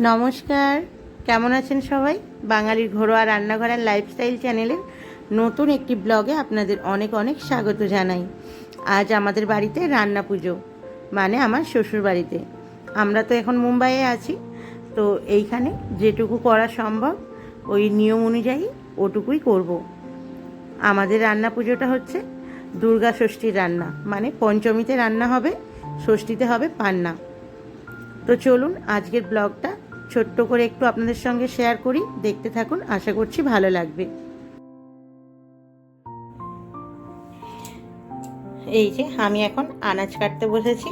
নমস্কার। কেমন আছেন সবাই? বাঙালির ঘরোয়া রান্নাঘরের লাইফস্টাইল চ্যানেলের নতুন একটি ব্লগে আপনাদের অনেক অনেক স্বাগত জানাই। আজ আমাদের বাড়িতে রান্না পুজো মানে আমার শ্বশুর বাড়িতে আমরা তো এখন মুম্বাইয়ে আছি, তো এইখানে যেটুকু করা সম্ভব, ওই নিয়ম অনুযায়ী ওটুকুই করব। আমাদের রান্না পুজোটা হচ্ছে দুর্গা ষষ্ঠীর রান্না মানে পঞ্চমীতে রান্না হবে, ষষ্ঠীতে হবে পান্না। তো চলুন আজকের ব্লগটা ছোট্ট করে একটু আপনাদের সঙ্গে শেয়ার করি, দেখতে থাকুন, আশা করছি ভালো লাগবে। এই যে, আমি এখন আনাজ কাটতে বসেছি।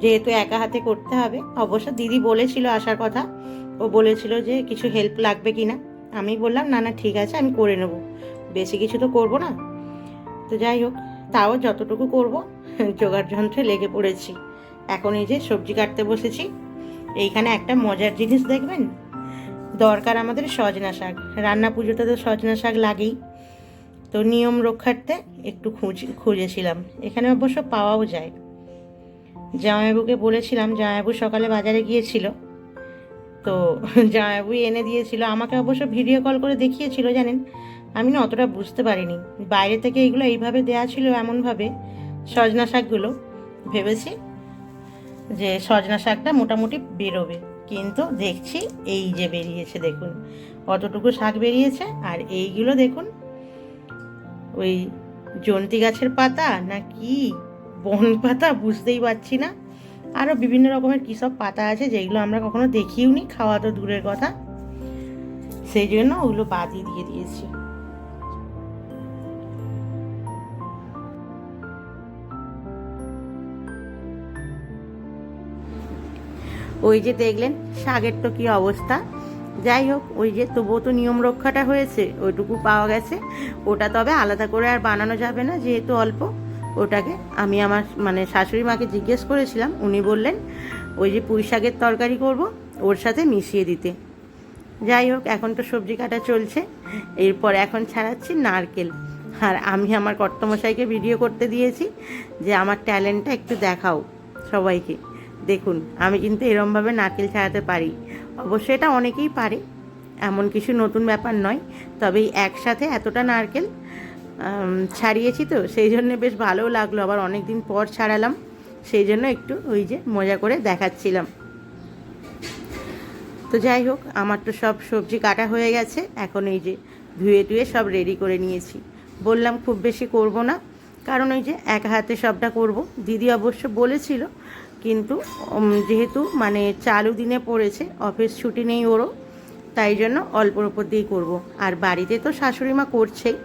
যেহেতু একা হাতে করতে হবে, অবশ্য দিদি বলেছিল আসার কথা। ও বলেছিল যে, কিছু হেল্প লাগবে কি না আমি বললাম, না না, ঠিক আছে, আমি করে নেব। বেশি কিছু তো করব না। তো যাই হোক, তাও যতটুকু করব জোগাড় যন্ত্রে লেগে পড়েছি। এখন এই যে সবজি কাটতে বসেছি। এইখানে একটা মজার জিনিস দেখবেন? দরকার আমাদের সজনা শাক। রান্না পুজোতে তো সজনা শাক লাগেই। তো নিয়ম রক্ষার্থে একটু খুঁজ, খুঁজেছিলাম। এখানে অবশ্য পাওয়াও যায়। জামাইবাবুকে বলেছিলাম, জামাইবাবু সকালে বাজারে গিয়েছিল। তো জামাইবাবু এনে দিয়েছিল। আমাকে অবশ্য ভিডিও কল করে দেখিয়েছিল, জানেন? আমি না অতটা বুঝতে পারিনি। বাইরে থেকে এইগুলো এইভাবে দেওয়া ছিল এমনভাবে সজনা শাকগুলো, ভেবেছি যে সজনা শাকটা মোটামুটি বেরোবে। কিন্তু দেখছি এই যে বেরিয়েছে, দেখুন। অতটুকু শাক বেরিয়েছে? আর এইগুলো দেখুন, ওই জন্তি গাছের পাতা না কি বন পাতা বুঝতেই পারছি না। আরও বিভিন্ন রকমের কী সব পাতা আছে যেগুলো আমরা কখনো দেখিও নি খাওয়া তো দূরের কথা। সেই জন্য ওগুলো বাদই দিয়ে দিয়েছি। ওই যে দেখলেন শাকের তো কি অবস্থা? যাই হোক, ওই যে তবুও তো নিয়ম রক্ষাটা হয়েছে, ওইটুকু পাওয়া গেছে। ওটা তবে আলাদা করে আর বানানো যাবে না, যেহেতু অল্প। ওটাকে আমি আমার মানে শাশুড়ি মাকে জিজ্ঞেস করেছিলাম, উনি বললেন, ওই যে পুঁই শাকের তরকারি করব, ওর সাথে মিশিয়ে দিতে। যাই হোক, এখন তো সবজি কাটা চলছে। এরপর এখন ছাড়াচ্ছি নারকেল। আর আমি আমার কর্তমশাইকে ভিডিও করতে দিয়েছি যে, আমার ট্যালেন্টটা একটু দেখাও সবাইকে। দেখুন, আমি কিন্তু এরমভাবে নারকেল ছাড়াতে পারি। অবশ্যই এটা অনেকেই পারে, এমন কিছু নতুন ব্যাপার নয়, তবে একসাথে এতটা নারকেল ছাড়িয়েছি তো, সেই জন্য বেশ ভালোও লাগল। আবার অনেক দিন পর ছাড়ালাম, সেই জন্য একটু ওই যে মজা করে দেখাচ্ছিলাম। তো যাই হোক, আমার তো সব সবজি কাটা হয়ে গেছে, এখন এই যে ধুয়ে টুয়ে সব রেডি করে নিয়েছি। বললাম খুব বেশি করব না, কারণ ওই যে এক হাতে সবটা করব। দিদি অবশ্য বলেছিল কিন্তু যেহেতু মানে চালু দিনে পড়েছে, অফিস ছুটি নেই ওরও, তাই জন্য অল্পর ওপর দিয়েই করব। আর বাড়িতে তো শাশুড়ি মা করছেই।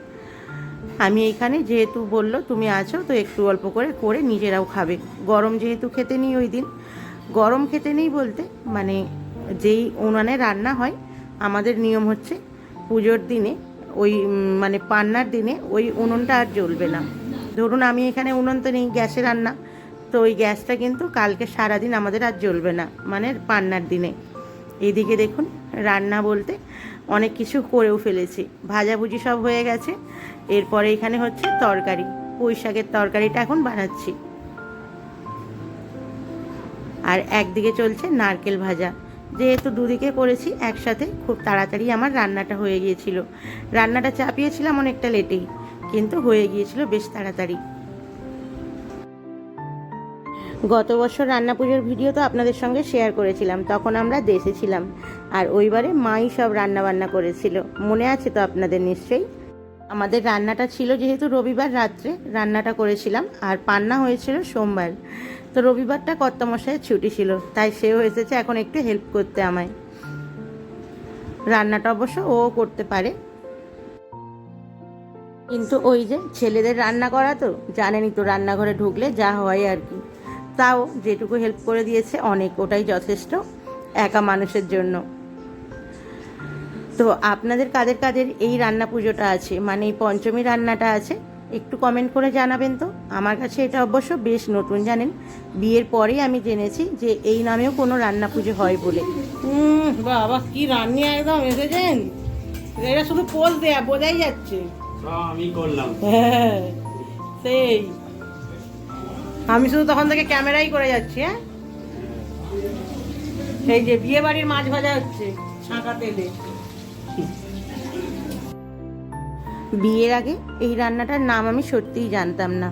আমি এইখানে যেহেতু বলল, তুমি আছো, তো একটু অল্প করে করে নিজেরাও খাবে। গরম যেহেতু খেতে নেই ওই দিন। গরম খেতে নেই বলতে মানে যেই উনানে রান্না হয়, আমাদের নিয়ম হচ্ছে পুজোর দিনে, ওই মানে পান্নার দিনে ওই উনুনটা আর জ্বলবে না। ধরুন আমি এখানে উনুন তো নেই, গ্যাসে রান্না। তো ওই গ্যাসটা কিন্তু কালকে সারাদিন আমাদের আর জ্বলবে না মানে পান্নার দিনে। এদিকে দেখুন, রান্না বলতে অনেক কিছু করেও ফেলেছি। ভাজাভুজি সব হয়ে গেছে। এরপরে এখানে হচ্ছে তরকারি, পুঁই শাকের তরকারিটা এখন বানাচ্ছি। আর একদিকে চলছে নারকেল ভাজা। যেহেতু দুদিকে করেছি, একসাথে খুব তাড়াতাড়ি আমার রান্নাটা হয়ে গিয়েছিল। রান্নাটা চাপিয়েছিলাম অনেকটা লেটেই, কিন্তু হয়ে গিয়েছিল বেশ তাড়াতাড়ি। গত বছর রান্না পুজোর ভিডিও তো আপনাদের সঙ্গে শেয়ার করেছিলাম, তখন আমরা দেশে ছিলাম। আর ওইবারে মাই সব রান্না বান্না করেছিল। মনে আছে তো আপনাদের নিশ্চয়ই? আমাদের রান্নাটা ছিল যেহেতু রবিবার রাত্রে, রান্নাটা করেছিলাম, আর পান্না হয়েছিল সোমবার। তো রবিবারটা কর্তামশাইয়ের ছুটি ছিল, তাই সেও এসেছে এখন একটু হেল্প করতে আমায়। রান্নাটা অবশ্য ও করতে পারে। কিন্তু ওই যে ছেলেদের রান্না করা তো, জানেনই তো রান্নাঘরে ঢুকলে যা হয় আর কি। তাও যেটুকু হেল্প করে দিয়েছে অনেক ওটাই যথেষ্ট একা মানুষের জন্য। তো আপনাদের কাদের কাদের এই রান্না পুজোটা আছে? মানে এই পঞ্চমী রান্নাটা আছে? একটু কমেন্ট করে জানাবেন তো। আমার কাছে এটা অবশ্য বেশ নতুন জানেন? বিয়ের পরেই আমি জেনেছি যে এই নামেও কোনো রান্না পুজো হয় বলে। হুম বাবা কি রান্নি একদম এসেছেন? এটা শুধু পোজ দেয়া বোঝাই যাচ্ছে। আমি করলাম। হ্যাঁ সেই। আমি শুধু তখন থেকে ক্যামেরাই করে যাচ্ছি হ্যাঁ? এই যে বিয়ে বাড়ির মাছ ভাজা হচ্ছে ছাঁকা তেলে। বিয়ের আগে এই রান্নাটার নাম আমি সত্যিই জানতাম না।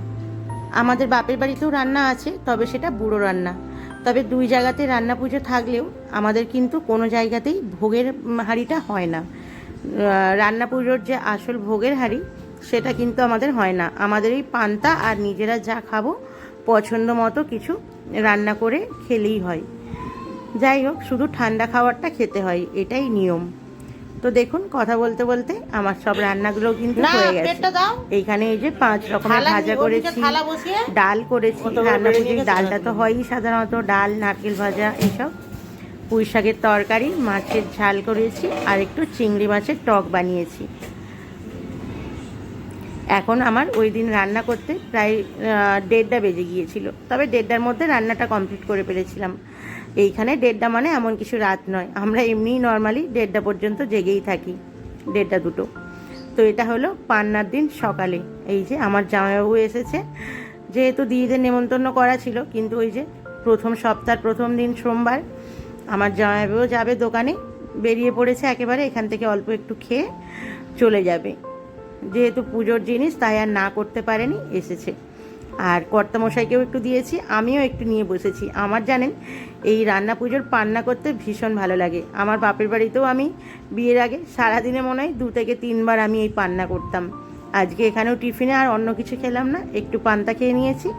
আমাদের বাপের বাড়িতেও রান্না আছে, তবে সেটা বুড়ো রান্না। তবে দুই জায়গাতে রান্না পুজো থাকলেও আমাদের কিন্তু কোনো জায়গাতেই ভোগের হাঁড়িটা হয় না। রান্না পুজোর যে আসল ভোগের হাঁড়ি, সেটা কিন্তু আমাদের হয় না। আমাদের এই পান্তা আর নিজেরা যা খাব পছন্দ মতো কিছু রান্না করে খেলেই হয়। যাই হোক শুধু ঠান্ডা খাবারটা খেতে হয় এটাই নিয়ম। তো দেখুন কথা বলতে বলতে আমার সব রান্নাগুলো কিন্তু হয়ে গেছে। এইখানে এই যে পাঁচ রকমের ভাজা করেছি ডাল করেছি রান্না পুজোর ডালটা তো হয়ই সাধারণত ডাল নারকেল ভাজা এইসব পুঁই শাকের তরকারি মাছের ঝাল করেছি আর একটু চিংড়ি মাছের টক বানিয়েছি। এখন আমার ওই দিন রান্না করতে প্রায় দেড়টা বেজে গিয়েছিল। তবে দেড়টার মধ্যে রান্নাটা কমপ্লিট করে পেরেছিলাম এইখানে দেড়টা মানে এমন কিছু রাত নয়। আমরা এমনিই নর্মালি দেড়টা পর্যন্ত জেগেই থাকি, দেড়টা দুটো। তো এটা হলো পান্নার দিন সকালে। এই যে আমার জামাইবাবু এসেছে। যেহেতু দিদিদের নেমন্তন্ন করা ছিল, কিন্তু ওই যে প্রথম সপ্তাহ, প্রথম দিন সোমবার আমার জামাইবাবু যাবে দোকানে, বেরিয়ে পড়েছে একেবারে এখান থেকে অল্প একটু খেয়ে চলে যাবে। যেহেতু পুজোর জিনিস, তাই আর না করতে পারেনি, এসেছে। আর কর্তামশাইকেও একটু দিয়েছি, আমিও একটু নিয়ে বসেছি। আমার জানেন, এই রান্না পুজোর পান্না করতে ভীষণ ভালো লাগে। আমার বাপের বাড়িতেও আমি বিয়ের আগে সারাদিনে মনে হয় দু থেকে তিনবার আমি এই পান্না করতাম। আজকে এখানেও টিফিনে আর অন্য কিছু খেলাম না, একটু পান্তা খেয়ে নিয়েছি।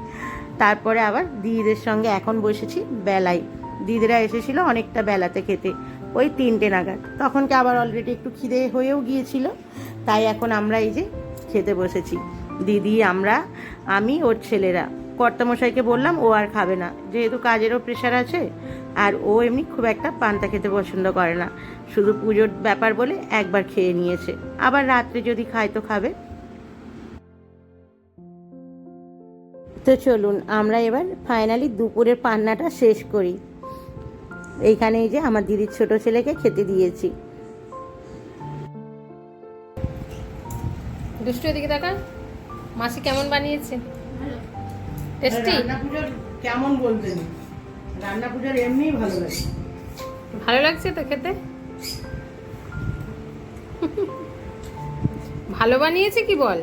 তারপরে আবার দিদিদের সঙ্গে এখন বসেছি বেলায়। দিদিরা এসেছিল অনেকটা বেলাতে খেতে, ওই তিনটে নাগাদ। তখনকে আবার অলরেডি একটু খিদে হয়েও গিয়েছিল। তাই এখন আমরা এই যে খেতে বসেছি। দিদি, আমরা, আমি ওর ছেলেরা। কর্তামশাইকে বললাম ও আর খাবে না। যেহেতু কাজেরও প্রেশার আছে, আর ও এমনি খুব একটা পান্তা খেতে পছন্দ করে না। শুধু পুজোর ব্যাপার বলে একবার খেয়ে নিয়েছে। আবার রাত্রে যদি খায় তো খাবে। তো চলুন, আমরা এবার ফাইনালি দুপুরের পান্নাটা শেষ করি। এইখানে এই যে আমার দিদির ছোট ছেলেকে খেতে দিয়েছি। দুষ্টু এদিকে দেখা মাসি কেমন বানিয়েছে? টেস্টি? কেমন বলতে নেই রান্না পুজোর এমনিই ভালো লাগে। ভালো লাগছে তো খেতে? ভালো বানিয়েছে কি বল?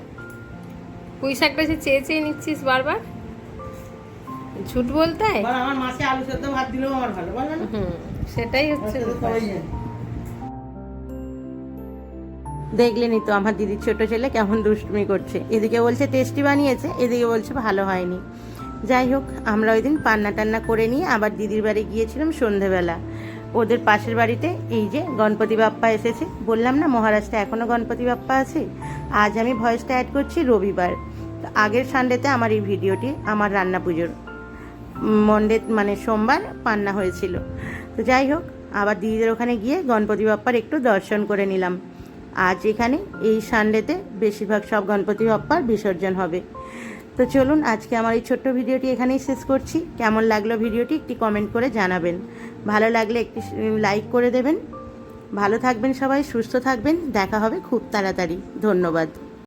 পুঁই শাকটা সে চেয়ে চেয়ে নিচ্ছিস বারবার? ঝুট বলতে? বল আমার মাছে আলু সেদ্ধ ভাত দিলেও আমার ভালো বল না। সেটাই হচ্ছে দেখলেনই তো আমার দিদির ছোট ছেলে কেমন দুষ্টুমি করছে। এদিকে বলছে টেস্টি বানিয়েছে। এদিকে বলছে, ভালো হয়নি। যাই হোক, আমরা ওই দিন পান্না টান্না করে নিয়ে আবার দিদির বাড়ি গিয়েছিলাম সন্ধেবেলা। ওদের পাশের বাড়িতে এই যে গণপতি বাপ্পা এসেছে। বললাম, না মহারাষ্ট্রে এখনও গণপতি বাপ্পা আছে? আজ আমি ভয়েসটা অ্যাড করছি রবিবার। তো আগের সানডেতে আমার এই ভিডিওটি, আমার রান্না পুজোর মন্ডে মানে সোমবার পান্না হয়েছিল। তো যাই হোক, আবার দিদিদের ওখানে গিয়ে গণপতি বাপ্পার একটু দর্শন করে নিলাম। আজ এখানে এই সানডেতে বেশিরভাগ সব গণপতি বাপ্পার বিসর্জন হবে। তো চলুন আজকে আমার এই ছোট্ট ভিডিওটি এখানেই শেষ করছি। কেমন লাগল ভিডিওটি একটি কমেন্ট করে জানাবেন। ভালো লাগলে একটি লাইক করে দেবেন। ভালো থাকবেন সবাই, সুস্থ থাকবেন। দেখা হবে খুব তাড়াতাড়ি। ধন্যবাদ।